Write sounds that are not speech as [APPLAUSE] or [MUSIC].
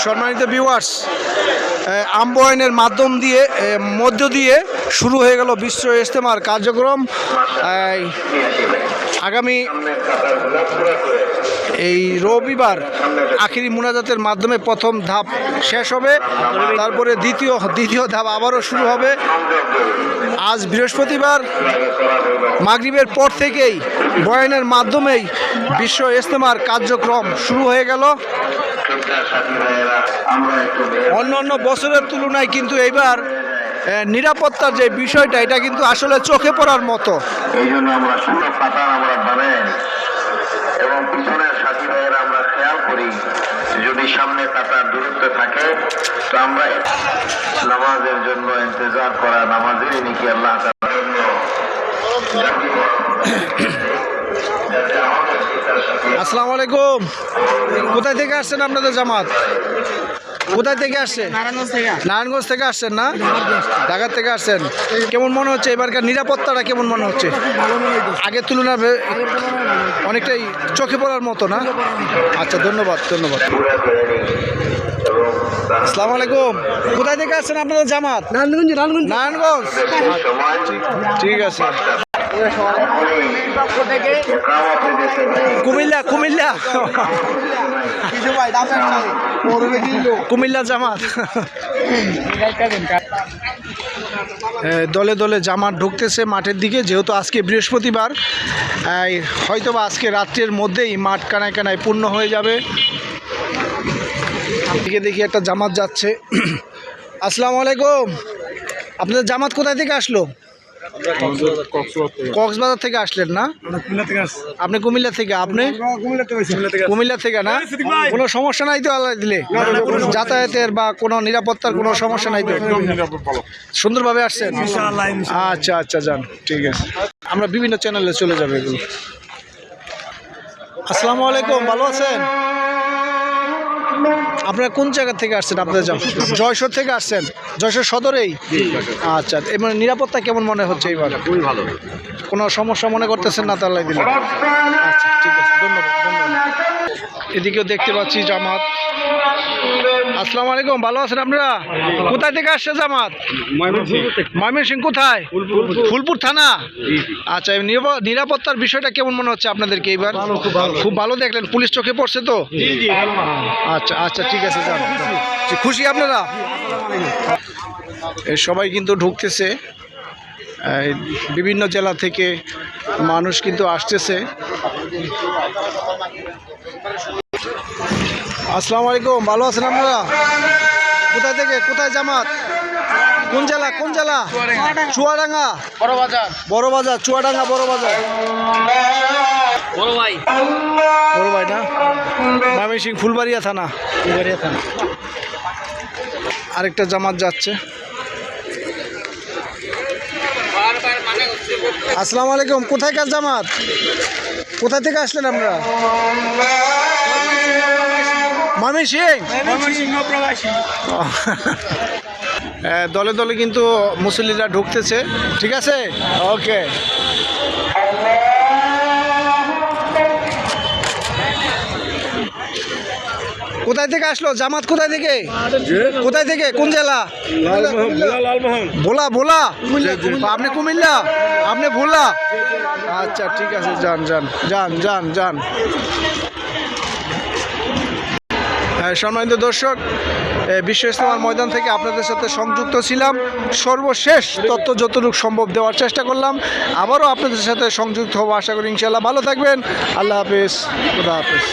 সম্মানিত ভিউয়ার্স আম্বয়নের মাধ্যম দিয়ে মধ্য দিয়ে শুরু হয়ে গেল বিশ্ব ইজতেমার কার্যক্রম। আগামী এই রবিবার আখিরি মুনাজাতের মাধ্যমে প্রথম ধাপ শেষ হবে। তারপরে দ্বিতীয় দ্বিতীয় ধাপ আবারও শুরু হবে। আজ বৃহস্পতিবার, মাগরিবের পর থেকেই বয়ানের মাধ্যমেই বিশ্ব ইজতেমার কার্যক্রম শুরু হয়ে গেল। অন্য অন্য বছরের তুলনায় কিন্তু এইবার নিরাপত্তার যে বিষয়টা, এটা কিন্তু আসলে চোখে পড়ার মতো। এই জন্য আমরা বানাই এবং পিছনের আমরা খেয়াল করি, যদি সামনে কাতার দূরত্ব থাকে, তো আমরা নামাজের জন্য ইন্তজার করা নামাজেরই নাকি আল্লাহ আসসালামু আলাইকুম। কোথায় থেকে আসছেন আপনাদের জামাত? কোথায় থেকে আসছে। নারায়ণগঞ্জ থেকে আসছেন না? ঢাকা থেকে আসছেন। কেমন মনে হচ্ছে এবারকার নিরাপত্তাটা কেমন মনে হচ্ছে? আগের তুলনায় অনেকটাই চোখে পড়ার মতো না? আচ্ছা ধন্যবাদ ধন্যবাদ। আসসালামু আলাইকুম। কোথায় থেকে আসছেন আপনাদের জামাত? নারায়ণগঞ্জ। নারায়ণগঞ্জ। ঠিক আছে। কুমিল্লা কুমিল্লা। কুমিল্লা জামাত। দলে দলে জামাত ঢুকতেছে মাঠের দিকে, যেহেতু আজকে বৃহস্পতিবার হয়তোবা আজকে রাত্রের মধ্যেই মাঠ কানায় কানায় পূর্ণ হয়ে যাবে। দিকে দেখি একটা জামাত যাচ্ছে। আসসালামু আলাইকুম। আপনাদের জামাত কোথায় থেকে আসলো? কক্সবাজার থেকে আসলেন না? আপনি কুমিল্লা থেকে আপনি? কুমিল্লা থেকে না? কোনো সমস্যা নাই তো আল্লাহ দিলে? যাতায়াতের বা কোনো নিরাপত্তার কোনো সমস্যা নাই তো? সুন্দরভাবে আসছেন? আচ্ছা আচ্ছা যান। ঠিক আছে। আমরা বিভিন্ন চ্যানেলে চলে যাবে এগুলো। আসসালামু আলাইকুম ভালো আছেন? আপনারা কোন জায়গা থেকে আসছেন আপনাদের জাম? জয়সর থেকে আসছেন? জয়সর সদরেই? আচ্ছা এবার নিরাপত্তা কেমন মনে হচ্ছে এইবার? খুবই ভালো। কোনো সমস্যা মনে করতেছেন না তাহলে দিলে? আচ্ছা ঠিক আছে ধন্যবাদ ধন্যবাদ। এদিকেও দেখতে পাচ্ছি জামাত। আসসালামু আলাইকুম ভালো আছেন আপনারা? কোথায় থেকে আসছে জামাত? ময়মনসিং কোথায়? ফুলপুর থানা? আচ্ছা নিরাপত্তার বিষয়টা কেমন মনে হচ্ছে আপনাদেরকে এইবার? খুব ভালো। দেখলেন পুলিশ চোখে পড়ছে তো? আচ্ছা আচ্ছা ঠিক আছে। খুশি আপনারা? সবাই কিন্তু ঢুকতেছে। বিভিন্ন জেলা থেকে মানুষ কিন্তু আসতেছে। আসসালামু আলাইকুম ভালো আছেন আপনারা? কোথায় থেকে? কোথায় জামাত? কোন জেলা? কোন জেলা? চুয়াডাঙ্গা। বড় বাজার বড় বাজার চুয়াডাঙ্গা বড় বাজার বড় ভাই বড় ভাই না? ময়মনসিং ফুলবাড়িয়া থানা। ফুলবাড়িয়া থানা। আরেকটা জামাত যাচ্ছে। আসসালামু আলাইকুম কোথায় কার জামাত? কোথায় থেকে আসলেন আপনারা? ময়মনসিং [LAUGHS] এ, দলে দলে কিন্তু মুসল্লিরা ঢুকতেছে। ঠিক আছে? ওকে। কোথায় থেকে আসলো? জামাত কোথায় থেকে? কোথায় থেকে? কোন জেলা? ভোলা ভোলা? আপনি কুমিল্লা? আপনি ভোলা? আচ্ছা ঠিক আছে যান যান যান যান যান। হ্যাঁ, সম্মানিত দর্শক বিশ্ব ইসলামার ময়দান থেকে আপনাদের সাথে সংযুক্ত ছিলাম। সর্বশেষ তথ্য যতটুকু সম্ভব দেওয়ার চেষ্টা করলাম। আবারও আপনাদের সাথে সংযুক্ত হব, আশা করি ইনশাল্লাহ ভালো থাকবেন। আল্লাহ হাফিজ। খুদা হাফিজ।